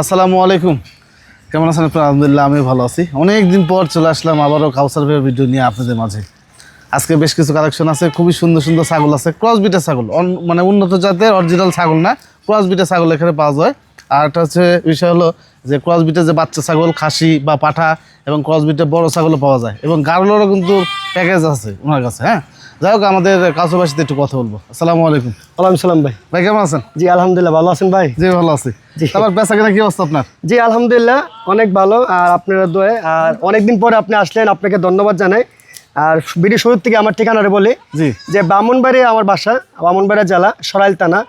আসসালামু আলাইকুম। কেমন আছেন আপনার? আলহামদুলিল্লাহ আমি ভালো আছি। অনেক দিন পর চলে আসলাম আবারও কাউসার ভাইয়ের ভিডিও নিয়ে আপনাদের মাঝে। আজকে বেশ কিছু কালেকশন আছে, খুবই সুন্দর সুন্দর ছাগল আছে। ক্রস বিটের ছাগল মানে উন্নত জাতের অরিজিনাল ছাগল না ক্রস বিটের ছাগল এখানে পাওয়া যায়। আর একটা হচ্ছে বিষয় হলো যে ক্রস বিটের যে বাচ্চা ছাগল, খাসি বা পাঠা, এবং ক্রস বিটের বড় ছাগলও পাওয়া যায়। এবং গারলেরও কিন্তু প্যাকেজ আছে ওনার কাছে হ্যাঁ? যাই হোক আমাদের কাউসাবাসীতে একটু কথা বলব। আসসালামু আলাইকুম। ওয়ালাইকুম সালাম ভাই। ভাই কেমন আছেন? জি আলহামদুলিল্লাহ ভালো আছেন ভাই? জি ভালো আছি। তারপর বেচা কেনা কি অবস্থা আপনার? জি আলহামদুলিল্লাহ অনেক ভালো। আর আপনারা দোয়ে আর অনেকদিন পরে আপনি আসলেন আপনাকে ধন্যবাদ জানাই। আর ভিডিও শুরুর থেকে আমার ঠিকানাটা বলি। জি। যে বামনবাড়ি আমার বাসা বামনবাড়ি জেলা সরাইল থানা।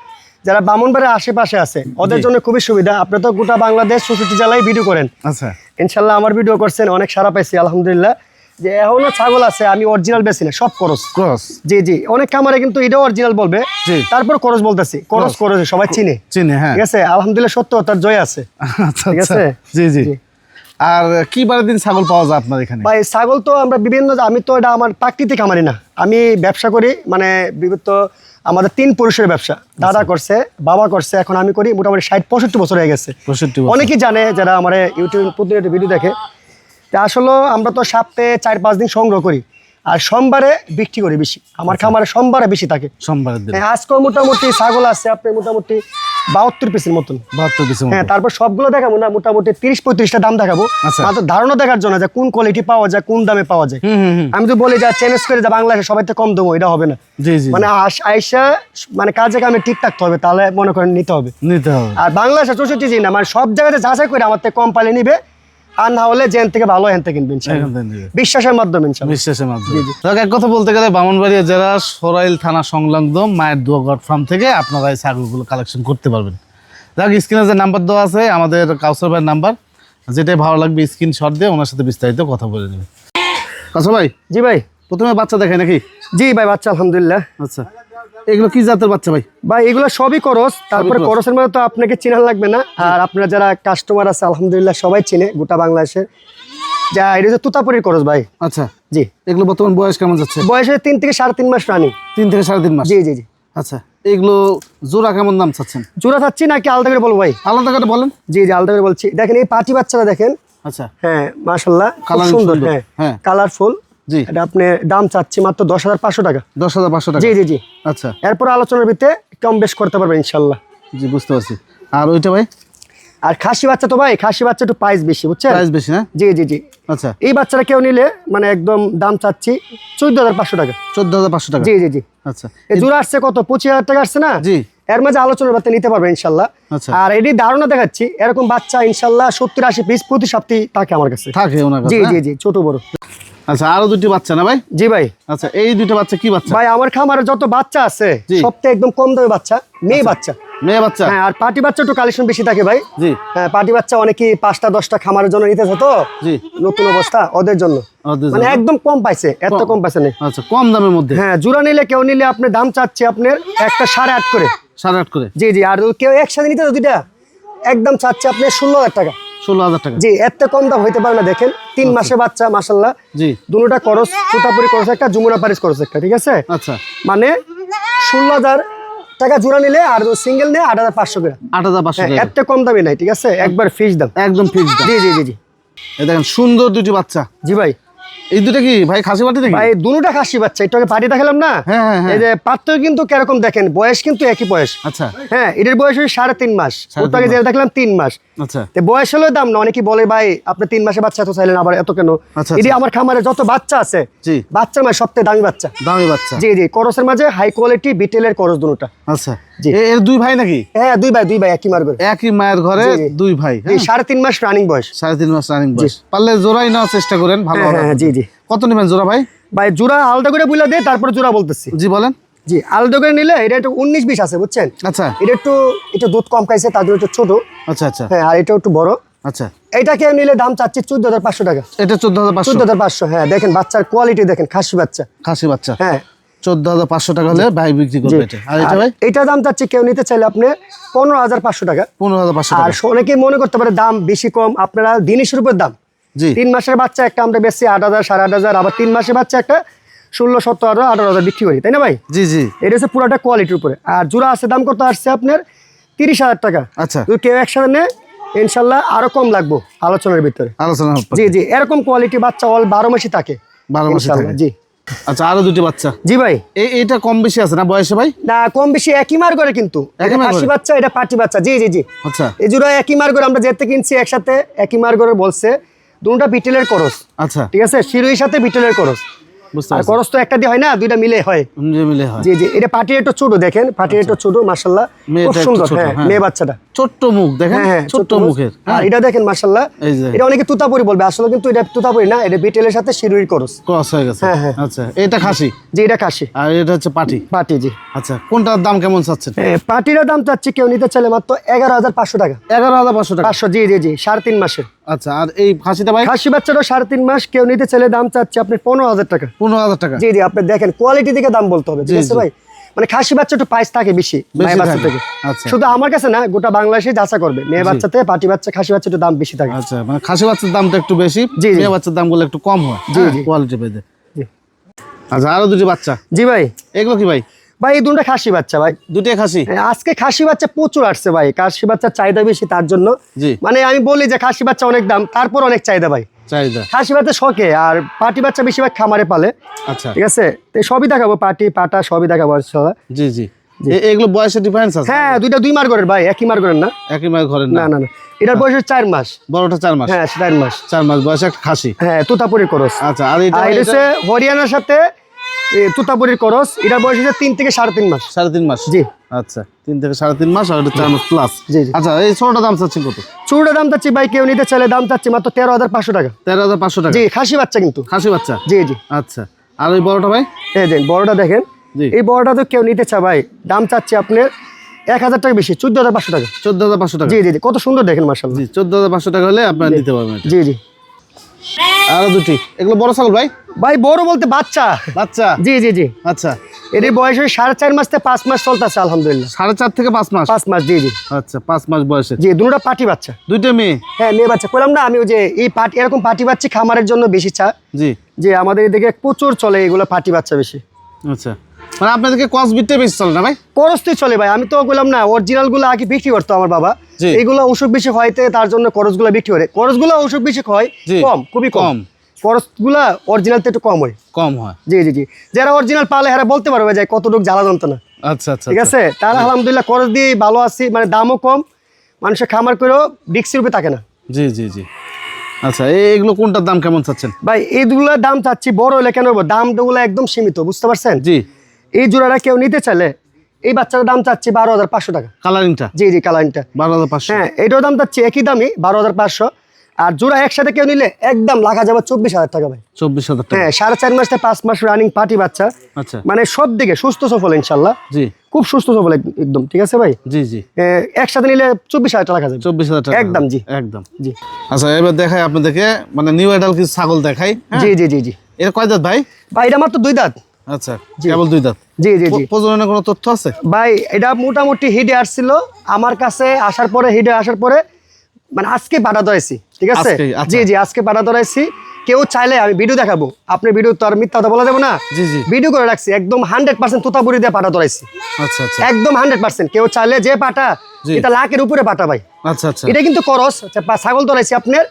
যারা বামনবাড়ির আশেপাশে আছে ওদের জন্য খুবই সুবিধা। আপনি তো গোটা বাংলাদেশ চৌষট্টি জেলায় ভিডিও করেন। আচ্ছা। ইনশাল্লাহ আমার ভিডিও করছেন অনেক সারা পাইছি আলহামদুলিল্লাহ। যে এখনও ছাগল আছে আমি অরিজিনাল বেশি না সব করস। ক্রস। জি জি। অনেক কামারে কিন্তু এটাও অরিজিনাল বলবে। তারপর করস বলতেছি। করস করস। সবাই চিনে। চিনি হ্যাঁ। ঠিক আছে? আলহামদুলিল্লাহ সত্য তার জয় আছে। আচ্ছা ঠিক আচ্ছা। আছে? জি জি। আর কি বারের দিন ছাগল পাওয়া যায় আপনার এখানে? ভাই ছাগল তো আমরা বিভিন্ন আমি তো এটা আমার প্রাকৃতিক আমারই না। আমি ব্যবসা করি মানে বিগত আমাদের তিন পুরুষের ব্যবসা। দাদা করছে বাবা করছে এখন আমি করি মোটামুটি ষাট পঁয়ষট্টি বছর হয়ে গেছে। অনেকেই জানে যারা আমার ইউটিউব প্রতিনিয়ত ভিডিও দেখে তা আসলে আমরা তো সপ্তাহে চার পাঁচ দিন সংগ্রহ করি। আর সোমবারে বিক্রি করি বেশি। আমার খামারে সোমবারে বেশি থাকে। সোমবারের দিন। হ্যাঁ, আজকেও মোটামুটি ছাগল আছে আপনি মোটামুটি বাহাত্তর পিসের মতন। বাহাত্তর পিসের হ্যাঁ তারপর সবগুলো দেখাবো না মোটামুটি তিরিশ পঁয়ত্রিশটা দাম দেখাবো। আচ্ছা। মাত্র ধারণা দেখার জন্য যে কোন কোয়ালিটি পাওয়া যায় কোন দামে পাওয়া যায়। আমি তো বলি যা চ্যালেঞ্জ করে যা বাংলাদেশে সবাই তো কম দেবো এটা হবে না। জি জি মানে আইসা মানে কাজে কামে ঠিক থাকতে হবে তাহলে মনে করেন নিতে হবে। নিতে হবে। আর বাংলাদেশে চৌষট্টি না মানে সব জায়গাতে যাচাই করে আমার থেকে কম পালে নিবে আর না হলে জেন থেকে ভালো হেন থেকে কিনবে এখান থেকে নিবে। বিশ্বাসের মাধ্যমে বিশ্বাসের মাধ্যমে। এক কথা বলতে গেলে বামনবাড়িয়া জেলা সরাইল থানা সংলগ্ন মায়ের দুয়াগড় ফার্ম থেকে আপনারা এই ছাগলগুলো কালেকশন করতে পারবেন। যাক স্ক্রিনে যে নাম্বার দেওয়া আছে আমাদের কাউসার ভাইয়ের নাম্বার যেটাই ভালো লাগবে স্ক্রিন শট দিয়ে ওনার সাথে বিস্তারিত কথা বলে নেবে কাউসার ভাই জি ভাই। প্রথমে বাচ্চা দেখায় নাকি? জি ভাই বাচ্চা আলহামদুলিল্লাহ। আচ্ছা। এগুলো কি জাতের বাচ্চা ভাই? ভাই এগুলো সবই করস। তারপরে করসের মধ্যে তো আপনাকে চেনা লাগবে না। আর আপনারা যারা কাস্টমার আছে আলহামদুলিল্লাহ সবাই চিনে গোটা বাংলাদেশের। যা এটা হচ্ছে তুতাপুরির করস ভাই। আচ্ছা। জি। এগুলো বর্তমান বয়স কেমন যাচ্ছে? বয়সে তিন থেকে সাড়ে তিন মাস রানি তিন থেকে সাড়ে তিন মাস? জি জি জি। আচ্ছা এগুলো জোড়া কেমন দাম চাচ্ছেন? জোড়া থাকছি নাকি আলাদা করে বলব ভাই? আলাদা করে বলেন। জি জি আলাদা করে বলছি। দেখেন এই পাটি বাচ্চারা দেখেন। আচ্ছা। হ্যাঁ মাশাল্লাহ Colouring সুন্দর হ্যাঁ। হ্যাঁ। কালারফুল জি। এটা আপনি দাম চাচ্ছি মাত্র দশ হাজার পাঁচশো টাকা। দশ হাজার পাঁচশো টাকা? জি জি জি। আচ্ছা। এরপর আলোচনার ভিতরে কম বেশ করতে পারবেন ইনশাল্লাহ। জি বুঝতে পারছি। আর ওইটা ভাই? আর খাসি বাচ্চা তো ভাই খাসি বাচ্চা একটু প্রাইস বেশি বুঝছেন? প্রাইস বেশি না? জি জি জি। আচ্ছা। এই কেউ নিলে মানে একদম দাম চাচ্ছি চোদ্দ হাজার পাঁচশো টাকা। চোদ্দ হাজার পাঁচশো টাকা? জি জি জি। আচ্ছা। এই জোড়া আসছে কত? পঁচিশ হাজার টাকা আসছে না? জি। এর মাঝে আলোচনার বার্তা নিতে পারবে ইনশাল্লাহ। আচ্ছা। আর এটি ধারণা দেখাচ্ছি এরকম বাচ্চা ইনশাল্লাহ সত্তর আশি পিস প্রতি সপ্তাহে থাকে আমার কাছে। থাকে জি? জি জি ছোট বড়। আচ্ছা আরও দুটি বাচ্চা না ভাই? জি ভাই। আচ্ছা এই দুটো বাচ্চা কি বাচ্চা? ভাই আমার খামারে যত বাচ্চা আছে। সবথেকে একদম কম দামে বাচ্চা মেয়ে বাচ্চা। মেয়ে বাচ্চা? হ্যাঁ আর পার্টি বাচ্চা একটু কালেকশন বেশি থাকে ভাই। জি। হ্যাঁ পার্টি বাচ্চা অনেকেই পাঁচটা দশটা খামারের জন্য নিতেছে তো। জি। নতুন অবস্থা ওদের জন্য। মানে একদম কম পাইছে এত কম। পাইছে না। আচ্ছা কম দামের মধ্যে? হ্যাঁ জোড়া নিলে কেউ নিলে আপনার দাম চাচ্ছে আপনার একটা সাড়ে আট করে। সাড়ে আট করে? জি জি আর কেউ একসাথে নিতে তো দুইটা একদম চাচ্ছে আপনার ষোলো হাজার টাকা। ষোলো হাজার টাকা। জি এত কম দাম হইতে পারে না দেখেন। তিন মাসে বাচ্চা মাসাল্লাহ জি। দুটা খরচ খরচ একটা যমুনা পারিস খরচ একটা ঠিক আছে? আচ্ছা। মানে ষোলো হাজার টাকা জোড়া নিলে আর সিঙ্গেল নিয়ে আট হাজার পাঁচশো করে। আট হাজার পাঁচশো একটা এত কম দামে নাই ঠিক আছে? একবার ফিক্স দাম। একদম ফিক্স দাম। জি জি জি জি। দেখেন সুন্দর দুটি বাচ্চা। জি ভাই। এই দুটো কি? ভাই খাসি বাটি ভাই দুটা খাসি বাচ্চা একটু আগে পাটি দেখালাম না? হ্যাঁ, হ্যাঁ, হ্যাঁ। এই যে পাত্র কিন্তু কীরকম দেখেন বয়স কিন্তু একই বয়স। আচ্ছা। হ্যাঁ এটার বয়স সাড়ে তিন মাস। সাড়ে ওর আগে যেটা দেখলাম তিন মাস। আচ্ছা। বয়স হলেও দাম না অনেকে বলে ভাই আপনি তিন মাসে বাচ্চা এত চাইলেন আবার এত কেন? আচ্ছা, এটি আচ্ছা। আমার খামারে যত বাচ্চা আছে জি। বাচ্চার মাঝে সবথেকে দামি বাচ্চা। দামি বাচ্চা। জি জি করসের মাঝে হাই কোয়ালিটি বিটেলের করস দুটা। আচ্ছা। এর দুই ভাই নাকি? হ্যাঁ দুই ভাই দুই ভাই একই মারবে একই মায়ের ঘরে। দুই ভাই হ্যাঁ? সাড়ে তিন মাস রানিং বয়স। সাড়ে তিন মাস রানিং বয়স। পারলে জোড়াই নেওয়ার চেষ্টা করেন ভালো হ্যাঁ হ্যাঁ জি জি। কত নেবেন জোড়া ভাই? ভাই জোড়া আলাদা করে দিয়ে তারপরে জোড়া বলতেছি। জি বলেন। জি আলাদা করে নিলে এটা একটু উনিশ বিশ আছে বুঝছেন? আচ্ছা। এটা একটু একটু দুধ কম খাইছে জন্য একটু ছোট। আচ্ছা আচ্ছা। হ্যাঁ আর এটা একটু বড়। আচ্ছা। এইটাকে নিলে দাম চাচ্ছি চোদ্দ হাজার পাঁচশো টাকা। এটা চোদ্দ হাজার চোদ্দ হাজার পাঁচশো হ্যাঁ দেখেন বাচ্চার কোয়ালিটি দেখেন খাসি বাচ্চা। খাসি বাচ্চা। হ্যাঁ। চোদ্দ হাজার পাঁচশো টাকা হলে ভাই বিক্রি করবে আর এটা ভাই? এইটা দাম চাচ্ছি কেউ নিতে চাইলে আপনি পনেরো হাজার পাঁচশো টাকা। পনেরো হাজার পাঁচশো আর অনেকেই মনে করতে পারে দাম বেশি কম আপনারা জিনিসের উপর দাম। তিন মাসের বাচ্চা একটা আমরা বেশি আট হাজার সাড়ে আট হাজার আবার তিন মাসের বাচ্চা একটা ষোলো সত্তর হাজার আঠারো হাজার বিক্রি করি তাই না ভাই? জি জি। এটা হচ্ছে পুরোটা কোয়ালিটির উপরে। আর জোড়া আছে দাম আসছে আপনার? তিরিশ হাজার টাকা। আচ্ছা। যদি কেউ একসাথে নেয় ইনশাল্লাহ আরও কম লাগবো আলোচনার ভিতরে। আলোচনা জি জি। এরকম কোয়ালিটি বাচ্চা অল বারো মাসই থাকে। বারো মাসে থাকে। জি। আচ্ছা আরও দুটি বাচ্চা। জি ভাই। এইটা কম বেশি আছে না বয়সে ভাই? না কম বেশি একই মার করে কিন্তু। এটা খাসি বাচ্চা এটা পাটি বাচ্চা। জি জি জি। আচ্ছা। এই জোড়া একই মার করে আমরা যেতে কিনছি একসাথে একই মার করে বলছে দুটা বিটেলের করস। আচ্ছা। ঠিক আছে? শিরোহির সাথে বিটেলের করস। বুঝতে আর করস তো একটা দিয়ে হয় না দুইটা মিলে হয়। মিলে হয়। জি জি। এটা একটু ছোট দেখেন। একটু ছোট মাশাল্লাহ খুব সুন্দর হ্যাঁ হ্যাঁ। মেয়ে বাচ্চাটা। ছোট্ট মুখ দেখেন? হ্যাঁ হ্যাঁ ছোট্ট মুখের। আর হ্যাঁ। এটা দেখেন এটা অনেকে তুতাপুরি বলবে আসলে কিন্তু এটা তুতাপুরি না এটা বিটেলের সাথে শিরুইর করস। ক্রস হয়ে গেছে। হ্যাঁ, হ্যাঁ। আচ্ছা এটা খাসি? যে এটা কাশি আর এটা হচ্ছে পাটি? পাটি জি। আচ্ছা কোনটার দাম কেমন চাচ্ছেন? হ্যাঁ, পাটির দাম চাচ্ছি কেউ নিতে চাইলে মাত্র এগারো হাজার পাঁচশো টাকা। এগারো হাজার পাঁচশো টাকা? পাঁচশো জি জি জি সাড়ে তিন মাসের। আচ্ছা আর এই খাসিটা ভাই? খাসি বাচ্চারও সাড়ে তিন মাস কেউ নিতে চাইলে দাম চাচ্ছে আপনি পনেরো হাজার টাকা। পনেরো হাজার টাকা। জি জি আপনি দেখেন কোয়ালিটি থেকে দাম বলতে হবে ঠিক আছে জি। ভাই? মানে খাসি বাচ্চা একটু প্রাইস থাকে বেশি মেয়ে বাচ্চা থেকে। আচ্ছা। শুধু আমার কাছে না গোটা বাংলাদেশে যাচা করবে। মেয়ে বাচ্চাতে পাটি বাচ্চা খাসি বাচ্চা একটু দাম বেশি থাকে। আচ্ছা মানে খাসি বাচ্চার দামটা একটু বেশি। মেয়ে বাচ্চার দামগুলো একটু কম হয় জি, জি। কোয়ালিটি পেতে আচ্ছা আরও দুটি বাচ্চা? জি ভাই। এগুলো কি ভাই? ভাই এই দুটো খাসি বাচ্চা ভাই। দুটি খাসি? হ্যাঁ, আজকে খাসি বাচ্চা প্রচুর আসছে ভাই। খাসি বাচ্চার চাহিদা বেশি তার জন্য। মানে আমি বলি যে খাসি বাচ্চা অনেক দাম তারপর অনেক চাহিদা ভাই। চাহিদা? খাসি বাচ্চা শখে আর পাটি বাচ্চা বেশিরভাগ খামারে পালে। আচ্ছা। ঠিক আছে? তো সবই দেখাবো পাটি পাটা সবই দেখাবো জি জি। এগুলো বয়সের ডিফারেন্স আছে? হ্যাঁ দুইটা দুই মার ঘরের ভাই একই মার করেন না? একই মার ঘরের না? না না এটার বয়স হচ্ছে চার মাস। বড়টা চার মাস? হ্যাঁ চার মাস। চার মাস বয়স একটা খাসি? হ্যাঁ তোতাপুরি করস আচ্ছা আর এটা হচ্ছে হরিয়ানার সাথে তুতাপুরির করস এটার বয়স হচ্ছে তিন থেকে সাড়ে তিন মাস। সাড়ে তিন মাস? জি। আচ্ছা তিন থেকে সাড়ে তিন মাস আর চার মাস প্লাস জি। আচ্ছা এই ছোটটা দাম চাচ্ছেন কত? চুড়ে দাম চাচ্ছি ভাই কেউ নিতে চাইলে দাম চাচ্ছি মাত্র তেরো হাজার পাঁচশো টাকা। তেরো হাজার পাঁচশো টাকা? জি খাসি বাচ্চা কিন্তু। খাসি বাচ্চা? জি জি। আচ্ছা আর ওই বড়টা ভাই? এই দেন বড়টা দেখেন। জি। এই বড়টা তো কেউ নিতে চায় ভাই দাম চাচ্ছি আপনার এক হাজার টাকা বেশি চোদ্দ হাজার পাঁচশো টাকা। চোদ্দ হাজার পাঁচশো টাকা। জি জি জি কত সুন্দর দেখেন মার্শাল জি চোদ্দ হাজার পাঁচশো টাকা হলে আপনার নিতে পারবেন জি জি। আরও দুটি। এগুলো বড় ছাগল ভাই? ভাই বড় বলতে বাচ্চা। বাচ্চা? জি জি জি। আচ্ছা। এর বয়স ওই সাড়ে চার মাস থেকে পাঁচ মাস চলতেছে আলহামদুলিল্লাহ। সাড়ে চার থেকে পাঁচ মাস? পাঁচ মাস জি জি। আচ্ছা পাঁচ মাস বয়সে। জি দুটা পাটি বাচ্চা। দুইটা মেয়ে? হ্যাঁ মেয়ে বাচ্চা। বললাম না আমি ওই যে এই পাটি এরকম পাটি বাচ্চা খামারের জন্য বেশি চা। জি। যে আমাদের এদিকে প্রচুর চলে এগুলো পাটি বাচ্চা বেশি। আচ্ছা। মানে আপনাদেরকে কস বিটটা বেশি চলে না ভাই? করসতেই চলে ভাই। আমি তো বললাম না অরিজিনালগুলো আগে বিক্রি করতো আমার বাবা। এগুলো অসুখ বেশি হয়তে তার জন্য করসগুলো বিক্রি করে। করসগুলো অসুখ বেশি হয় কম খুবই কম। অরিজিনাল একটু কম হয়। কম হয়। জি জি জি। যারা অরিজিনাল পালে এরা বলতে পারবে যে কতটুকু জ্বালা যন্ত্রণা। আচ্ছা আচ্ছা ঠিক আছে? তারা আলহামদুলিল্লাহ করস দিয়ে ভালো আছি মানে দামও কম মানুষের খামার করেও রিক্সের রূপে থাকে না। জি জি জি। আচ্ছা এই- এগুলো কোনটার দাম কেমন চাচ্ছেন? ভাই এইগুলোর দাম চাচ্ছি বড় হলে কেন দামগুলো একদম সীমিত বুঝতে পারছেন? জি। এই জোড়াটা কেউ নিতে চাইলে এই বাচ্চাটার দাম চাচ্ছি বারো হাজার পাঁচশো টাকা। কালারিংটা? জি জি কালারিংটা। বারো হাজার পাঁচশো। হ্যাঁ এটার দাম চাচ্ছি একই দামই বারো হাজার পাঁচশো। আর জোড়া একসাথে কেউ নিলে একদম লাখা যাবে চব্বিশ হাজার টাকা ভাই। চব্বিশ হাজার টাকা। হ্যাঁ সাড়ে চার মাস থেকে পাঁচ মাস রানিং পার্টি বাচ্চা। আচ্ছা। মানে সব দিকে সুস্থ সফল ইনশাল্লাহ। জি। খুব সুস্থ সফল এক- একদম ঠিক আছে ভাই? জি জি। একসাথে নিলে চব্বিশ হাজার টাকা যাবে। চব্বিশ হাজার টাকা একদম, জি। একদম। জি। আচ্ছা এবার দেখাই আপনাদেরকে মানে নিউ আইডাল কিছু ছাগল দেখাই হ্যাঁ? জি জি জি জি। এর কয় দাঁত ভাই? ভাই এটা মাত্র দুই দাঁত। আচ্ছা কেবল দুই দাঁত? জি জি জি। প্রজননের কোনো তথ্য আছে? ভাই এটা মোটামুটি হিডে আসছিল। আমার কাছে আসার পরে হিডে আসার পরে মানে আজকে পাঠা ধরাইছি ঠিক আছে? আচ্ছা। জি জি আজকে পাঠা ধরাইছি কেউ চাইলে আমি ভিডিও দেখাবো। আপনি ভিডিও তো আর মিথ্যা কথা বলা যাবে না। জি জি। ভিডিও করে রাখছি। একদম হান্ড্রেড পার্সেন্ট তোতাপুরি দিয়ে পাঠা ধরাইছি আচ্ছা আচ্ছা। একদম হান্ড্রেড পার্সেন্ট কেউ চাইলে যে। এটা লাখের উপরে ভাই। আচ্ছা আচ্ছা। এটা কিন্তু করস। আচ্ছা, ছাগল ধরাইছি আপনার।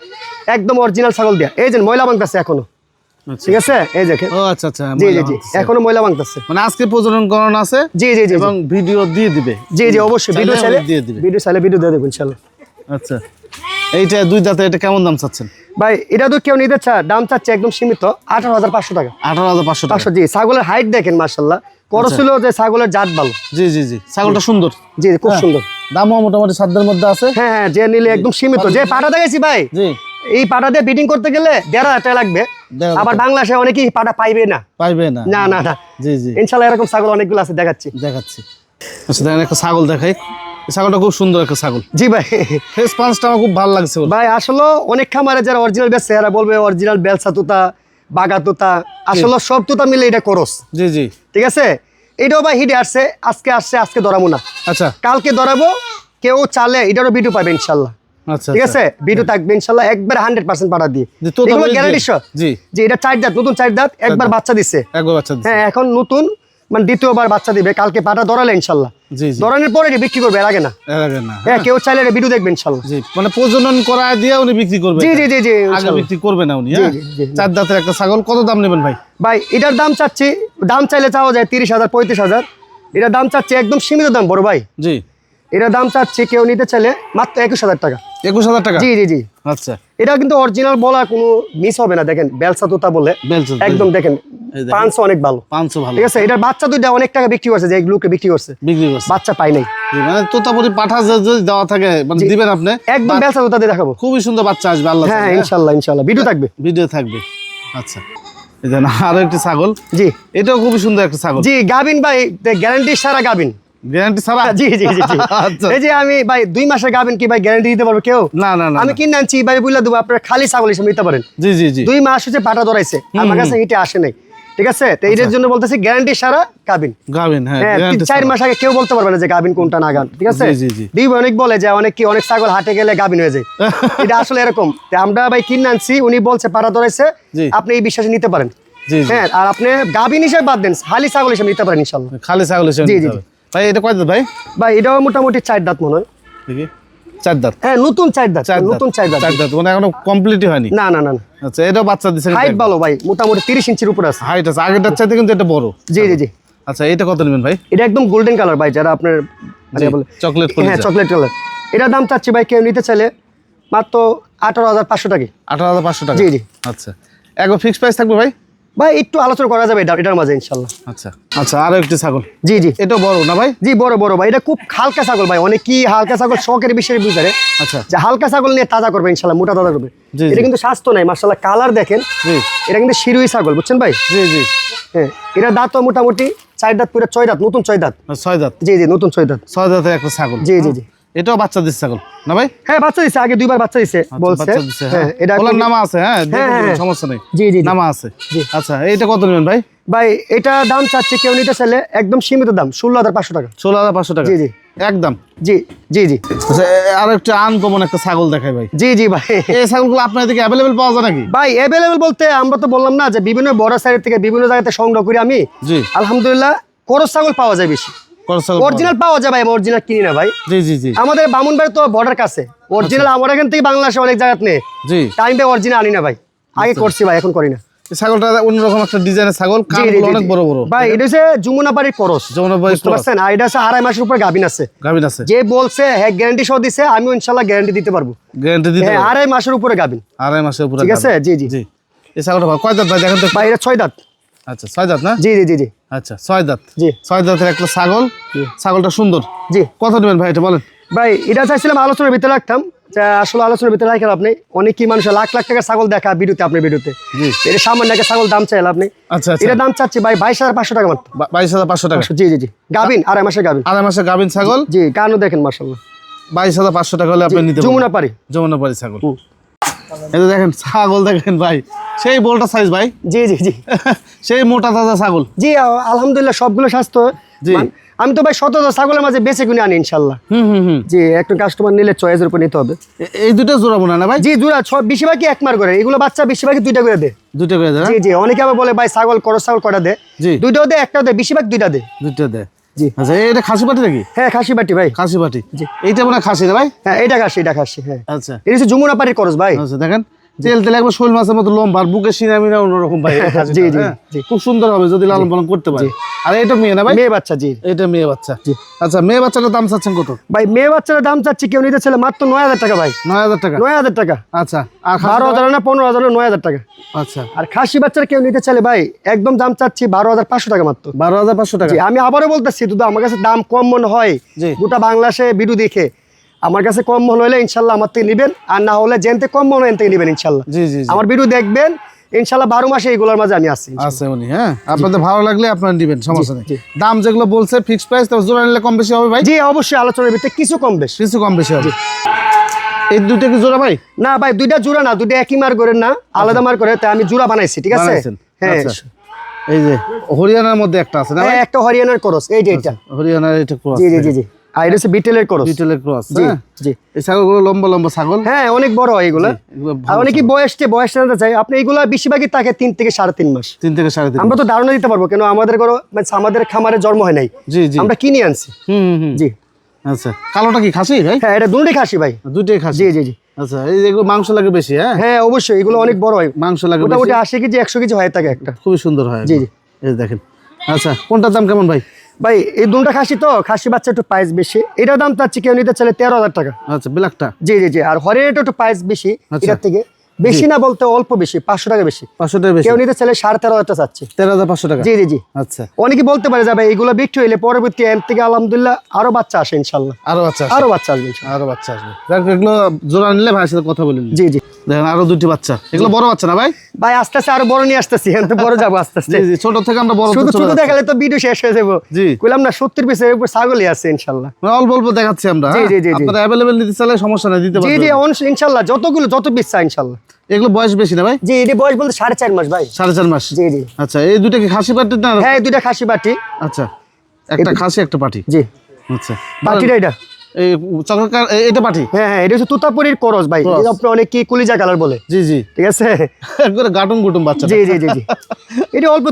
একদম অরিজিনাল ছাগল দিয়া। এই যে ময়লা বাংতাছে এখনও। ঠিক আছে? এই দেখেন ও আচ্ছা আচ্ছা জি জি জি। এখনও ময়লা মানে আজকে প্রজনন আছে জি জি জি। এবং ভিডিও দিয়ে দিবে। জি জি অবশ্যই। ভিডিও চাইলে দিয়ে দিবে। ভিডিও চাইলে ভিডিও দিয়ে দেবো ইনশাল্লাহ। আচ্ছা। এইটা দুই দাঁতে এটা কেমন দাম চাচ্ছেন? ভাই এটা তো কেউ নিতে চা দাম চাচ্ছে একদম সীমিত। আঠারো হাজার পাঁচশো টাকা। আঠারো হাজার পাঁচশো জি ছাগলের হাইট দেখেন মার্শাল্লাহ করো ছিল যে ছাগলের জাত ভালো। জি জি জি। ছাগলটা সুন্দর। জি খুব হ্যাঁ। সুন্দর। দামও মোটামুটি সাধ্যের মধ্যে আছে। হ্যাঁ হ্যাঁ যে নিলে একদম সীমিত। যে পাটা দেখেছি ভাই জি। এই পাটা দিয়ে বিটিং করতে গেলে দেড় হাজার টাকা লাগবে। আবার বাংলাদেশে অনেকেই পাটা পাইবে না। পাইবে না। না না না। জি জি। ইনশাল্লাহ এরকম ছাগল অনেকগুলো আছে দেখাচ্ছি। দেখাচ্ছি। আচ্ছা দেখেন একটা ছাগল দেখাই। ছাগলটা খুব সুন্দর একটা ছাগল। জি ভাই। ফেস পাঞ্চটা আমার খুব ভালো লাগছে ভাই আসলে অনেক খামারে যারা অরিজিনাল বেচছে এরা বলবে অরিজিনাল বেলসা তুতা বাগা তুতা। আসলে সব তুতা মিলে এটা করস। জি জি। ঠিক আছে? এটাও ভাই হিটে আসছে আজকে আসছে আজকে ধরাবো না। আচ্ছা। কালকে ধরাবো কেউ চালে এটারও ভিডিও পাবে ইনশাল্লাহ। ঠিক আচ্ছা। আছে? ভিডিও থাকবে ইনশাল্লাহ একবার হান্ড্রেড পার্সেন্ট পাঠা দিয়ে। এগুলো গ্যারান্টি যে এটা চার দাঁত নতুন চার দাঁত একবার বাচ্চা দিচ্ছে একবার বাচ্চা হ্যাঁ এখন নতুন মানে দ্বিতীয়বার বাচ্চা দিবে কালকে পাটা ধরালে ইনশাল্লাহ। ধরানোর পরে বিক্রি করবে না। না হ্যাঁ কেউ চাইলে ভিডিও দেখবে ইনশাল্লাহ। মানে প্রজনন করা দিয়ে উনি বিক্রি করবে জি জি জি জি আগে বিক্রি করবে না উনি হ্যাঁ? জি, জি, জি। চার দাঁতের একটা ছাগল কত দাম নেবেন ভাই? ভাই এটার দাম চাচ্ছি দাম চাইলে চাওয়া যায় তিরিশ হাজার পঁয়ত্রিশ হাজার। এটার দাম চাচ্ছি একদম সীমিত দাম বড় ভাই। জি। এটার দাম চাচ্ছি কেউ নিতে চাইলে মাত্র একুশ হাজার টাকা। একুশ হাজার টাকা? জি জি জি। আচ্ছা। এটা কিন্তু অরিজিনাল বলা কোনো মিস হবে না দেখেন বেলসা তোতা বলে একদম দেখেন পাঁচশো অনেক ভালো। পাঁচশো ভালো। ঠিক আছে এটার বাচ্চা দুইটা অনেক টাকা বিক্রি করছে যে এগুলোকে বিক্রি করছে। বিক্রি করছে। বাচ্চা পাই নাই। মানে তোতাপুরি পাঠা যদি দেওয়া থাকে মানে দিবেন আপনি একদম বেলসা তোতা দিয়ে দেখাবো। খুবই সুন্দর বাচ্চা আসবে আল্লাহ হ্যাঁ হ্যাঁ? ইনশাল্লাহ ইনশাল্লাহ। ভিডিও থাকবে। ভিডিও থাকবে। আচ্ছা। আরও একটি ছাগল। জি। এটাও খুবই সুন্দর একটা ছাগল। জি গাবিন ভাই গ্যারান্টি সারা গাবিন। গ্যারান্টি ছাড়া? জি জি জি আচ্ছা। এই যে আমি ভাই দুই মাসের গাবিন কি ভাই গ্যারান্টি দিতে পারব কেউ? না না না আমি কিনে আনছি ভাই বুঝলে দেবো আপনার খালি ছাগল হিসেবে নিতে পারেন। জি জি জি। দুই মাস হচ্ছে পাটা ধরাইছে আমার কাছে ইটে আসে নাই। ঠিক আছে? তো এটার জন্য বলতেছি গ্যারান্টি সারা গাবিন গাবেন হ্যাঁ হ্যাঁ চার মাস আগে কেউ বলতে পারবে না যে গাবিন কোনটা না গান। ঠিক আছে? অনেক বলে যে অনেক কি অনেক ছাগল হাটে গেলে গাবিন হয়ে যায়। এটা আসলে এরকম। তো আমরা ভাই কিনে আনছি উনি বলছে পাটা ধরাইছে। আপনি এই বিশ্বাসে নিতে পারেন। হ্যাঁ আর আপনি গাবিন হিসেবে বাদ দেন খালি ছাগল হিসেবে নিতে পারেন ইনশাল্লাহ। খালি ছাগল হিসেবে জি, জি। ভাই এটা কয় দাঁত ভাই? ভাই এটাও মোটামুটি চার দাঁত মনে হয়। দেখি। চার দাঁত? হ্যাঁ নতুন চার দাঁত নতুন চার দাঁত। চার দাঁত মানে এখনও কমপ্লিটই হয়নি? না না না। আচ্ছা এটাও বাচ্চা দিচ্ছে হাইট ভালো ভাই মোটামুটি তিরিশ ইঞ্চির উপরে আছে। হাইট আছে আগেরটার চাইতে কিন্তু এটা বড়। জি জি জি। আচ্ছা এটা কত নেবেন ভাই? এটা একদম গোল্ডেন কালার ভাই যারা আপনার মানে বলে চকলেট হ্যাঁ চকলেট কালার এটার দাম চাচ্ছি ভাই কেউ নিতে চাইলে মাত্র আঠারো হাজার পাঁচশো টাকা। আঠারো হাজার পাঁচশো টাকা? জি, জি। আচ্ছা। একবার ফিক্স প্রাইস থাকবে ভাই? ভাই একটু আলোচনা করা যাবে এটা- এটার মাঝে ইনশাল্লাহ। আচ্ছা। আচ্ছা আরও একটি ছাগল? জি জি। এটাও বড় না ভাই? জি বড় বড় ভাই। এটা খুব হালকা ছাগল ভাই অনেক কি হালকা ছাগল শখের বিষয়ে বুঝারে। আচ্ছা। যে হালকা ছাগল নিয়ে তাজা করবে ইনশাল্লাহ মোটা তাজা করবে। জি, এটা কিন্তু স্বাস্থ্য নাই মার্শাল্লাহ কালার দেখেন। জি। এটা কিন্তু শিরুই ছাগল বুঝছেন ভাই? জি জি। হ্যাঁ এটা দাঁত তো মোটামুটি চার দাঁত পুরো ছয় দাঁত নতুন ছয় দাঁত। ছয় দাঁত? জি জি নতুন ছয় দাঁত। ছয় দাঁতের একটা ছাগল। জি জি জি। এটাও বাচ্চা দিচ্ছে ছাগল। না ভাই? হ্যাঁ বাচ্চা দিছে আগে দুইবার বাচ্চা দিছে আচ্ছা, বলছে। হ্যাঁ। হ্যাঁ এটা ওলার নামা আছে হ্যাঁ হ্যাঁ, হ্যাঁ। সমস্যা নেই। জি জি। নামা আছে। আচ্ছা এইটা কত নেবেন ভাই? ভাই এটা দাম চাচ্ছে কেউ নিতে চাইলে একদম সীমিত দাম ষোলো হাজার পাঁচশো টাকা। ষোলো হাজার পাঁচশো টাকা? জি, জি। একদম? জি জি জি। আর একটা আনকমন একটা ছাগল দেখাই ভাই। জি জি ভাই। এই ছাগলগুলো আপনার এদিকে অ্যাভেলেবেল পাওয়া যায় নাকি? ভাই অ্যাভেলেবেল বলতে আমরা তো বললাম না যে বিভিন্ন বড় সাইড থেকে বিভিন্ন জায়গাতে সংগ্রহ করি আমি। জি। আলহামদুলিল্লাহ করস ছাগল পাওয়া যায় বেশি। অরিজিনাল পাওয়া যায়। ভাই অরিজিনাল কিনি না ভাই। জি জি জি। আমাদের বামুনবাড়ি তো বর্ডার কাছে। অরিজিনাল আমার এখান থেকে বাংলাদেশে অনেক জায়গাতে নেই জি। টাইম ভাই অরিজিনাল আনি না ভাই। আগে করছি ভাই এখন করি না। ছাগলটা অন্যরকম একটা ডিজাইনের ছাগল জি, জি, কানগুলো অনেক বড় বড়। ভাই এটা হচ্ছে করস। আর এটা আড়াই মাসের উপরে গাভিন আছে। যে বলছে হ্যাঁ গ্যারান্টি সহ দিছে গ্যারান্টি দিতে পারব। গ্যারান্টি দিতে হ্যাঁ আড়াই মাসের উপরে গাভিন। আড়াই মাসের উপরে ঠিক আছে? জি জি। জি। এই ছাগলটা কয় দাঁত ভাই? দেখেন তো ভাই এটা ছয় দাঁত। আচ্ছা ছয় দাঁত না? জি জি জি জি। আচ্ছা ছয় দাঁত। জি। ছয় দাঁতের একটা ছাগল। ছাগলটা সুন্দর। জি। কত নেবেন ভাই এটা বলেন? ভাই এটা চাইছিলাম আলোচনার ভিতরে রাখতাম। আসলে আলোচনার ভিতরে রাখেন আপনি। অনেক কি মানুষ লাখ লাখ ছাগল দেখা ভিডিওতে ভিডিওতে। এটা সামান্য একটা ছাগল দাম চাইল আপনি। আচ্ছা আচ্ছা। এটা দাম চাচ্ছি ভাই বাইশ হাজার পাঁচশো টাকা মাত্র। বাইশ হাজার পাঁচশো টাকা। জি জি জি। গাভিন আড়াই মাসের গাভিন। আড়াই গাভিন ছাগল? জি গানও দেখেন মার্শাল্লাহ বাইশ হাজার পাঁচশো টাকা হলে আপনি নিতে যমুনা পারি যমুনাপাড়ি ছাগল। হুম। এই দেখেন ছাগল দেখেন ভাই। সেই বোলটা সাইজ ভাই? জি জি জি। সেই মোটা তাজা ছাগল। জি আলহামদুলিল্লাহ সবগুলো স্বাস্থ্য। জি। আমি তো ভাই শত ছাগলের মাঝে বেছে কিনে আনি ইনশাল্লাহ। হুম হুম হুম। জি একটু কাস্টমার নিলে চয়েসের উপর নিতে হবে। এই দুটো জোড়াবো না না ভাই? জি জুড়া ছ বেশিরভাগই এক মার করে। এগুলো বাচ্চা বেশিরভাগই দুইটা করে দে দুটো করে দেয় জি জি অনেকে আবার বলে ভাই ছাগল করো ছাগল কটা দে? জি। দুইটাও দে একটাও দে বেশিরভাগ দুইটা দে দুটো দেয়। জি। আচ্ছা এটা খাসি পাটি নাকি? হ্যাঁ খাসি ভাই। খাসি পাটি। জি। এইটা মনে খাসি ভাই? হ্যাঁ এটা খাসি এটা খাসি হ্যাঁ। আচ্ছা। এটা হচ্ছে যমুনা পাটির করস ভাই। আচ্ছা দেখেন। তেল তেল একবার শোল মাছের মতো লম্বা আর বুকে অন্যরকম ভাই জি, জি, হ্যাঁ? জি। খুব সুন্দর হবে যদি লালন পালন করতে পারে। আর এটা মেয়ে না ভাই? মেয়ে বাচ্চা জি। এটা মেয়ে বাচ্চা। জি। আচ্ছা মেয়ে বাচ্চাটার দাম চাচ্ছেন কত? ভাই মেয়ে দাম চাচ্ছি কেউ নিতে ছেলে মাত্র নয় হাজার টাকা ভাই। নয় হাজার টাকা। নয় হাজার টাকা। আচ্ছা আর বারো হাজার না পনেরো হাজার নয় হাজার টাকা। আচ্ছা। আর খাসি বাচ্চার কেউ নিতে চাইলে ভাই একদম দাম চাচ্ছি বারো হাজার পাঁচশো টাকা মাত্র। বারো হাজার পাঁচশো টাকা। আমি আবারও বলতেছি দুধ আমার কাছে দাম কম মনে হয়। গোটা বাংলাদেশে বিডু দেখে। আমার কাছে কম মনে হলে ইনশাল্লাহ আমার থেকে নেবেন। আর না হলে জেনতে কম মনে হয় থেকে নেবেন ইনশাল্লাহ। জি জি আমার বিডু দেখবেন ইনশাল্লাহ বারো মাসে এইগুলোর মাঝে আমি আসছি আছে উনি হ্যাঁ? আপনাদের ভালো লাগলে আপনারা দিবেন সমস্যা নেই। দাম যেগুলো বলছে ফিক্স প্রাইস তবে জোড়া নিলে কম বেশি হবে ভাই? জি অবশ্যই আলোচনার ভিতরে কিছু কম বেশ। কিছু কম বেশি হবে। এই দুইটা কি জোড়া ভাই? না ভাই দুইটা জোড়া না দুইটা একই মার করে না আলাদা মার করে তাই আমি জোড়া বানাইছি ঠিক আছে? হ্যাঁ। আচ্ছা। এই যে হরিয়ানার মধ্যে একটা আছে না হ্যাঁ, একটা হরিয়ানার করস এই যে এটা। হরিয়ানার এটা জি জি জি। আর এটা হচ্ছে বিটেলের করস। বিটেলের ক্রস জি। হ্যাঁ? জি। এই ছাগলগুলো লম্বা লম্বা ছাগল। হ্যাঁ অনেক বড় হয় এগুলা। এগুলো আর অনেকে বয়সটা বয়স জানতে চাই আপনি এগুলা বেশিরভাগই থাকে তিন থেকে সাড়ে তিন মাস। তিন থেকে সাড়ে তিন আমরা তো ধারণা দিতে পারব কেন আমাদের ঘরে মানে আমাদের খামারে জন্ম হয় নাই। জি জি। আমরা কিনে আনছি। হুম হুম, হুম। জি। আচ্ছা কালোটা কি খাসি ভাই? হ্যাঁ এটা দুটোই খাসি ভাই। দুইটাই খাসি। জি জি জি। আচ্ছা এই যেগুলো মাংস লাগে বেশি হ্যাঁ? হ্যাঁ অবশ্যই এগুলো অনেক বড় হয়। মাংস লাগে মোটামুটি আশি কেজি একশো কেজি হয়ে থাকে একটা। খুবই সুন্দর হয় জি। এই দেখেন। আচ্ছা কোনটার দাম কেমন ভাই? ভাই এই দুটা খাসি তো? খাসি বাচ্চা একটু পায়েস বেশি। এটার দাম তার চিকেন নিতে চাইলে তেরো হাজার টাকা। আচ্ছা ব্ল্যাকটা জি জি জি। আর হরে একটু পায়েস বেশি আচ্ছা। এটার থেকে। বেশি না বলতে অল্প বেশি পাঁচশো টাকা বেশি। পাঁচশো টাকা বেশি। কেউ নিতে চাইলে সাড়ে তেরো হাজার চাচ্ছি। তেরো হাজার পাঁচশো টাকা? জি জি জি। আচ্ছা। অনেকে বলতে পারে যাবে এইগুলো বিক্রি হইলে পরবর্তী এর থেকে আলহামদুলিল্লাহ আরও বাচ্চা আসে ইনশাল্লাহ। আরও বাচ্চা আরও বাচ্চা আসবে আরও বাচ্চা আসবে। যাক এগুলো জোড়া নিলে ভাইয়ের সাথে কথা বলে জি জি। দেখেন আরও দুটি বাচ্চা। এগুলো বড় বাচ্চা না ভাই? ভাই আস্তে আস্তে আরও বড় নিয়ে আসতেছি। এখন তো বড় যাব আস্তে আস্তে। জি জি ছোট থেকে আমরা বড় শুধু শুধু দেখালে তো ভিডিও শেষ হয়ে যাব। জি। কইলাম না সত্তর পিসের উপর ছাগলই আছে ইনশাল্লাহ। মানে অল্প অল্প দেখাচ্ছি আমরা জি, হ্যাঁ? জি, জি, জি। আপনারা অ্যাভেলেবেল নিতে চাইলে সমস্যা নাই দিতে জি পারবেন। জি অন- ইনশাল্লাহ যতগুলো যত পিস চাই ইনশাল্লাহ। এগুলো বয়স বেশি না ভাই? জি এটি বয়স বলতে সাড়ে চার মাস ভাই। সাড়ে চার মাস? জি জি। আচ্ছা এই দুটা কি খাসি পাটির না? হ্যাঁ খাসি বাটি আচ্ছা একটা খাসি একটা পাটি? জি। আচ্ছা। এটা। এই চকলেট এটা পাটি? হ্যাঁ হ্যাঁ এটা হচ্ছে তুতাপুরির করস ভাই। আপনি অনেক কি কুলিজা কালার বলে। জি জি। ঠিক আছে? একবারে গাটুম গুটুম বাচ্চা জি জি জি জি। এটা অল্প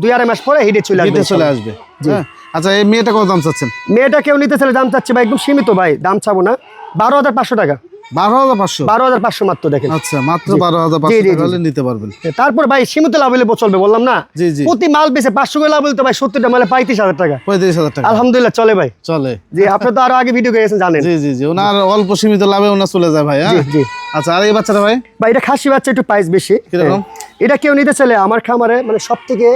দুই আড়াই মাস পরে হিটে চলে আসবে। চলে আসবে। হ্যাঁ। আচ্ছা এই মেয়েটা কত দাম চাচ্ছেন? মেয়েটা কেউ নিতে চাইলে দাম চাচ্ছে ভাই একদম সীমিত ভাই। দাম চাবো না। বারো হাজার পাঁচশো টাকা। বারো হাজার পাঁচশো? বারো হাজার পাঁচশো মাত্র দেখেন। আচ্ছা মাত্র বারো হাজার পাঁচশো জি, টাকা জি। হলে নিতে পারবেন। তারপর ভাই সীমিত লাভ হলে চলবে বললাম না? জি, জি। প্রতি মাল বেছে পাঁচশো করে লাভ হলে তো ভাই সত্তরটা মালে পঁয়ত্রিশ হাজার টাকা। পঁয়ত্রিশ হাজার টাকা। আলহামদুলিল্লাহ চলে ভাই। চলে। জি আপনি তো আরও আগে ভিডিও করেছেন জানেন। জি জি জি ওনার অল্প সীমিত লাভে ওনার চলে যায় ভাই হ্যাঁ? জি জি। আচ্ছা আর এই বাচ্চাটা ভাই? ভাই এটা খাসি বাচ্চা একটু প্রাইস বেশি। কীরকম? এটা কেউ নিতে চাইলে আমার খামারে মানে সব থেকে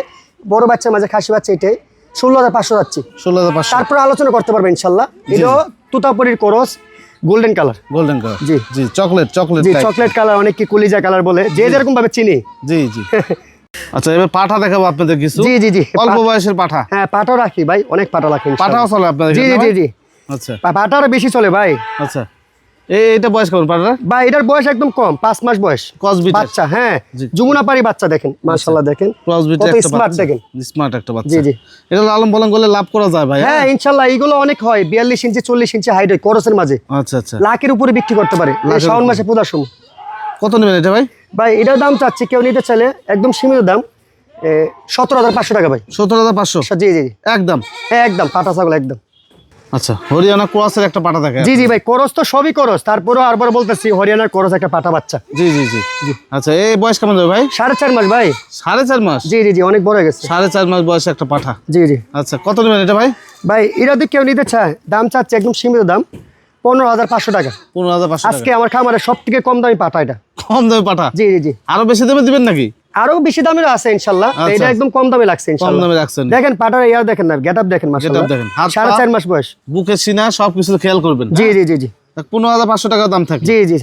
বড় বাচ্চার মাঝে খাসি বাচ্চা এটাই। ষোলো হাজার পাঁচশো যাচ্ছি। ষোলো হাজার পাঁচশো। তারপর আলোচনা করতে পারবে ইনশাল্লাহ। এটা তুতাপুরির cross golden colour golden colour জি। জি চকলেট চকলেট জি চকলেট কালার অনেক কি কলিজা কালার বলে। যে যেরকম ভাবে চিনি। জি জি। আচ্ছা এবার পাঠা দেখাবো আপনাদের কিছু। জি জি জি। অল্প বয়সের পাঠা। হ্যাঁ পাঠা রাখি ভাই অনেক পাঠা রাখি। পাঠাও চলে আপনাদের জি জি জি আচ্ছা। পাঠাটা বেশি চলে ভাই। আচ্ছা। এটা বয়স কেমন পাঠার ভাই এটার বয়স একদম কম পাঁচ মাস বয়স। কসবিটার বাচ্চা হ্যাঁ। যমুনা পারি বাচ্চা দেখেন মাশাল্লাহ দেখেন। ক্রস বিটের কত একটা স্মার্ট দেখেন। স্মার্ট একটা বাচ্চা। জি জি। এটা লালন পালন করলে লাভ করা যায় ভাই হ্যাঁ ইনশাল্লাহ এইগুলো অনেক হয় বিয়াল্লিশ ইঞ্চি চল্লিশ ইঞ্চি হাইট হয় করসের মাঝে। আচ্ছা আচ্ছা। লাখের উপরে বিক্রি করতে পারে। উপরে। মাসে সময় কত নেবেন এটা ভাই? ভাই এটার দাম চাচ্ছি কেউ নিতে চাইলে একদম সীমিত দাম। সতেরো হাজার পাঁচশো টাকা ভাই। সত্তর হাজার পাঁচশো? জি জি জি। একদম? হ্যাঁ, একদম পাটা ছাগল একদম। আচ্ছা হরিয়ানা ক্রসের একটা পাঠা দেখে জি জি ভাই করস তো সবই করস। তারপরেও আরবার বলতেছি হরিয়ানার করস একটা পাটা বাচ্চা। জি জি জি আচ্ছা এই বয়স কেমন যাবে ভাই? সাড়ে চার মাস ভাই। সাড়ে চার মাস? জি জি জি অনেক বড় হয়ে গেছে। সাড়ে চার মাস বয়সে একটা পাঠা জি জি। আচ্ছা কত নেবেন এটা ভাই? ভাই এরা যদি কেউ নিতে চায় দাম চাচ্ছে একদম সীমিত দাম পনেরো হাজার পাঁচশো টাকা। পনেরো হাজার পাঁচশো আজকে আমার খামারে সব থেকে কম দামি পাটা এটা। কম দামে পাঠা জি জি জি। আরও বেশি দামে দিবেন নাকি? আরও বেশি দামের আছে ইনশাল্লাহ। আচ্ছা। এটা একদম কম দামে লাগছে কম দামে রাখছেন দেখেন পাটার ইয়ার দেখেন না গেট আপ দেখেন দেখেন, সাড়ে চার মাস বয়স। বুকে সিনা সব কিছু খেয়াল করবেন। জি জি জি জি। পনেরো হাজার পাঁচশো টাকা দাম থাকে। জি জি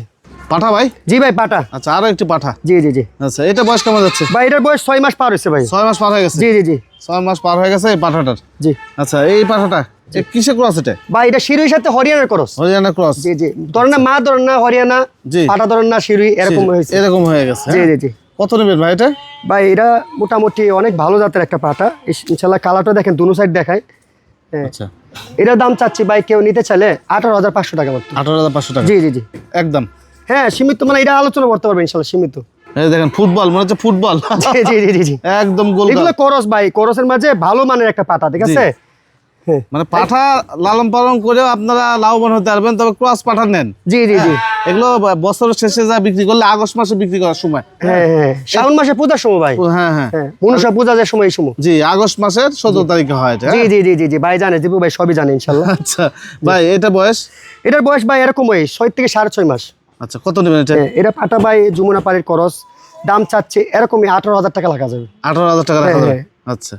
পাঠা ভাই? জি ভাই পাটা আচ্ছা আরও একটি পাঠা। জি জি জি। আচ্ছা এটা বয়স কেমন যাচ্ছে? ভাই এটার বয়স ছয় মাস পার হয়েছে ভাই। ছয় মাস পার হয়ে গেছে? জি জি জি। ছয় মাস পার হয়ে গেছে এই পাঠাটার? জি। আচ্ছা এই পাঠাটা এ কিসে ক্রস এটা? ভাই এটা শিরুর সাথে হরিয়ানার করস হরিয়ানা ক্রস জি জি। ধরেন না মা ধরেন না হরিয়ানা জি। পাটা ধরেন না শিরুই এরকম হয়েছে। এরকম হয়ে গেছে জি হ্যাঁ? জি জি। কত নেবেন ভাই এটা? ভাই এটা মোটামুটি অনেক ভালো জাতের একটা পাটা ইনশাল্লাহ কালারটা দেখেন দুনো সাইড দেখায় হ্যাঁ। আচ্ছা। এটার দাম চাচ্ছি ভাই কেউ নিতে চাইলে আঠারো হাজার পাঁচশো টাকা মাত্র আঠারো হাজার পাঁচশো টাকা? জি জি জি। একদম। হ্যাঁ সীমিত মানে এটা আলোচনা করতে পারবে ইনশাল্লাহ সীমিত। দেখেন ফুটবল মনে হচ্ছে ফুটবল। জি জি জি জি একদম গোল এগুলো করস ভাই করসের মাঝে ভালো মানের একটা পাতা ঠিক আছে? মানে পাঠা লালন পালন করেও আপনারা লাভবান হতে পারবেন তবে ক্রস পাঠা নেন। জি জি জি। এগুলো বছরের শেষে যা বিক্রি করলে আগস্ট মাসে বিক্রি করার সময়। হ্যাঁ হ্যাঁ শ্রাবণ মাসে পূজার সময় ভাই। হ্যাঁ হ্যাঁ। হ্যাঁ মনুষ্য পূজা যে সময় এই সময়। জি আগস্ট মাসের সতেরো তারিখে হয় এটা জি জি জি জি জি। ভাই জানে দীপু ভাই সবই জানে ইনশাল্লাহ আচ্ছা ভাই এটা বয়স? এটার বয়স ভাই এরকম ওই ছয় থেকে সাড়ে ছয় মাস। আচ্ছা কত নেবেন এটা? হ্যাঁ, এটা পাটা ভাই যমুনা পাড়ির করস দাম চাচ্ছে এরকমই আঠারো হাজার টাকা লাগা যাবে। আঠারো হাজার টাকা হ্যাঁ, যাবে? আচ্ছা।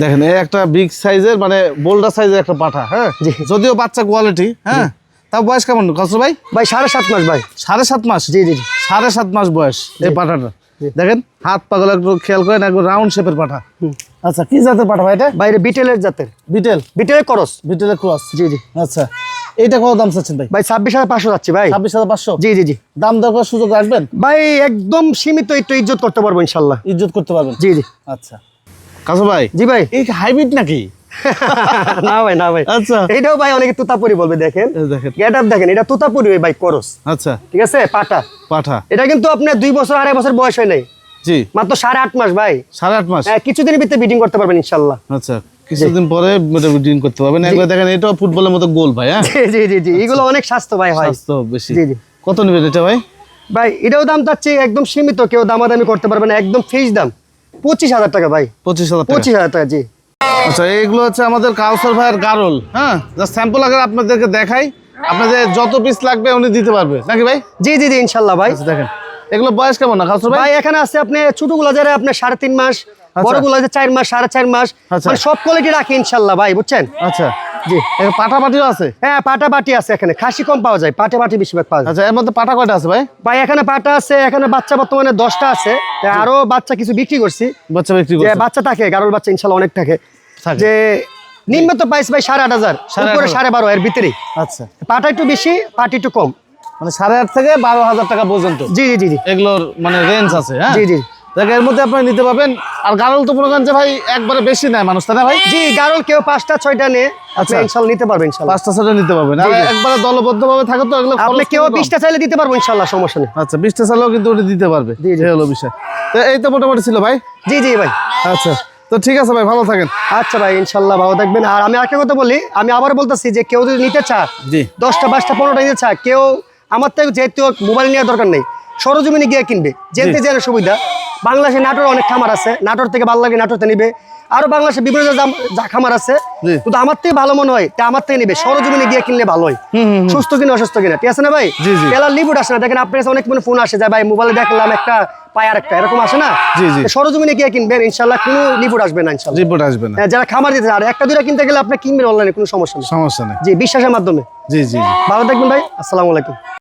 দেখেন এই একটা বিগ সাইজের মানে বোল্ডার সাইজের একটা পাঠা হ্যাঁ? যদিও বাচ্চা কোয়ালিটি হ্যাঁ? তাও বয়স কেমন? কসর ভাই? ভাই সাড়ে সাত মাস ভাই। সাড়ে সাত মাস? জি জি সাড়ে সাত মাস বয়স এই পাঠাটা। দেখেন হাত পাগল একটু খেয়াল করেন একটু রাউন্ড শেপের পাঠা। আচ্ছা কি জাতের পাঠা ভাই এটা? বাইরে বিটেলের জাতের। বিটেল বিটেলের করস বিটেলের ক্রস জি জি। আচ্ছা এটা কত দাম চাচ্ছেন ভাই? ভাই ছাব্বিশ হাজার পাঁচশো যাচ্ছি ভাই। ছাব্বিশ হাজার পাঁচশো? জি জি জি। দাম দর করার সুযোগ রাখবেন? ভাই একদম সীমিত একটু ইজ্জত করতে পারব ইনশাল্লাহ। ইজ্জত করতে পারবেন? জি জি। আচ্ছা। কাসু ভাই? জি ভাই। এই হাইব্রিড নাকি? না ভাই না ভাই। আচ্ছা। এটাও ভাই অনেকে তুতাপুরি বলবে দেখেন। দেখেন। গেট আপ দেখেন এটা তুতাপুরি ভাই করস। আচ্ছা। ঠিক আছে? পাটা। পাঠা এটা কিন্তু আপনার দুই বছর আড়াই বছর বয়স হয় নাই। জি। মাত্র সাড়ে আট মাস ভাই। সাড়ে আট মাস? হ্যাঁ, কিছুদিনের ভিতরে বিডিং করতে পারবেন ইনশাল্লাহ। আচ্ছা কিছুদিন পরে ডিম করতে পারবেন। একবার দেখেন এটাও ফুটবলের মতো গোল ভাই হ্যাঁ? জি জি জি জি। এগুলো অনেক স্বাস্থ্য ভাই হয়। স্বাস্থ্য বেশি। জি, জি। কত নেবেন এটা ভাই? ভাই এটাও দাম চাচ্ছি একদম সীমিত। কেউ দামাদামি করতে পারবে না একদম ফিক্স দাম। পঁচিশ হাজার টাকা ভাই। পঁচিশ হাজার টাকা। পঁচিশ হাজার টাকা জি। আচ্ছা এইগুলো হচ্ছে আমাদের কাউসার ভাইয়ের গারল হ্যাঁ? স্যাম্পল আগে আপনাদেরকে দেখাই। আপনাদের যত পিস লাগবে উনি দিতে পারবে। নাকি ভাই? জি জি জি ইনশাল্লাহ ভাই। আচ্ছা দেখেন। এগুলো বয়স কেমন না কাউসার ভাই? এখানে আছে আপনি ছোটগুলো যারা আপনার সাড়ে তিন মাস বড়গুলো আছে চার মাস সাড়ে চার মাস আচ্ছা। মানে সব কোয়ালিটি রাখি ইনশাল্লাহ ভাই বুঝছেন? আচ্ছা। জি। পাঠা পাটিও আছে? হ্যাঁ পাটা বাটি আছে এখানে। খাসি কম পাওয়া যায় পাটে বাটি বেশিরভাগ পাওয়া যায়। আচ্ছা এর মধ্যে পাঠা কয়টা আছে ভাই? ভাই এখানে পাটা আছে এখানে বাচ্চা বর্তমানে দশটা আছে। আরও বাচ্চা কিছু বিক্রি করছি। বাচ্চা বিক্রি করছে। বাচ্চা থাকে গারোর বাচ্চা ইনশাল্লাহ অনেক থাকে। যে নিম্ন তো পাইস ভাই সাড়ে আট হাজার সাড়ে উপরে সাড়ে বারো এর ভিতরে আচ্ছা। পাটা একটু বেশি পাটি একটু কম। মানে সাড়ে আট থেকে বারো হাজার টাকা পর্যন্ত? জি জি জি জি। এগুলোর মানে রেঞ্জ আছে হ্যাঁ? জি জি। দেখ এর মধ্যে নিতে পারবেন। আর গারল তো মনে করেন যে ভাই একবারে বেশি নেয় মানুষ তাই না ভাই? জি গারল কেউ পাঁচটা ছয়টা আচ্ছা। ইনশাল্লাহ নিতে পারবেন ইনশাল্লাহ। পাঁচটা ছটা নিতে পারবেন। আর জি, জি। একবারে দলবদ্ধ থাকে তো এগুলো আপনি কেউ বিশটা চাইলে দিতে পারব ইনশাল্লাহ সমস্যা নেই। আচ্ছা বিশটা চালেও কিন্তু উনি দিতে পারবে। জি, জি। হলো বিষয়। তো এই তো মোটামুটি ছিল ভাই? জি জি ভাই। আচ্ছা তো ঠিক আছে ভাই ভালো থাকেন। আচ্ছা ভাই ইনশাল্লাহ ভালো থাকবেন। আর আমি একটা কথা বলি আমি আবার বলতেছি যে কেউ যদি নিতে চা জি। দশটা পাঁচটা পনেরোটা নিতে চা কেউ আমার থেকে যেহেতু মোবাইল নেওয়ার দরকার নেই সরজমিনে গিয়ে কিনবে যেতে জেনে সুবিধা। বাংলাদেশে নাটোর অনেক খামার আছে। নাটোর থেকে ভালো লাগে নাটোরতে নিবে। আরও বাংলাদেশে বিভিন্ন যা খামার আছে। কিন্তু আমার থেকে ভালো মনে হয় তা আমার থেকে নিবে। সরজমিনে গিয়ে কিনলে ভালো হয়। সুস্থ কিনা অসুস্থ কিনা ঠিক আছে না ভাই। তেলার লিমিট আসে না। দেখেন আপনার কাছে অনেক ফোন আসে যায় ভাই মোবাইলে দেখলাম একটা পায় আর একটা। এরকম আসে না? সরজমিনে গিয়ে কিনবেন ইনশাল্লাহ কোনো আসবে না ইনশাল্লাহ। রিপোর্ট আসবে না। হ্যাঁ, যারা খামার দিতে আর একটা দুইটা কিনতে গেলে আপনি কিনবেন অনলাইনে কোনো সমস্যা নেই। সমস্যা নেই। জি বিশ্বাসের মাধ্যমে। জি জি। ভালো থাকবেন ভাই। আসসালামু আলাইকুম।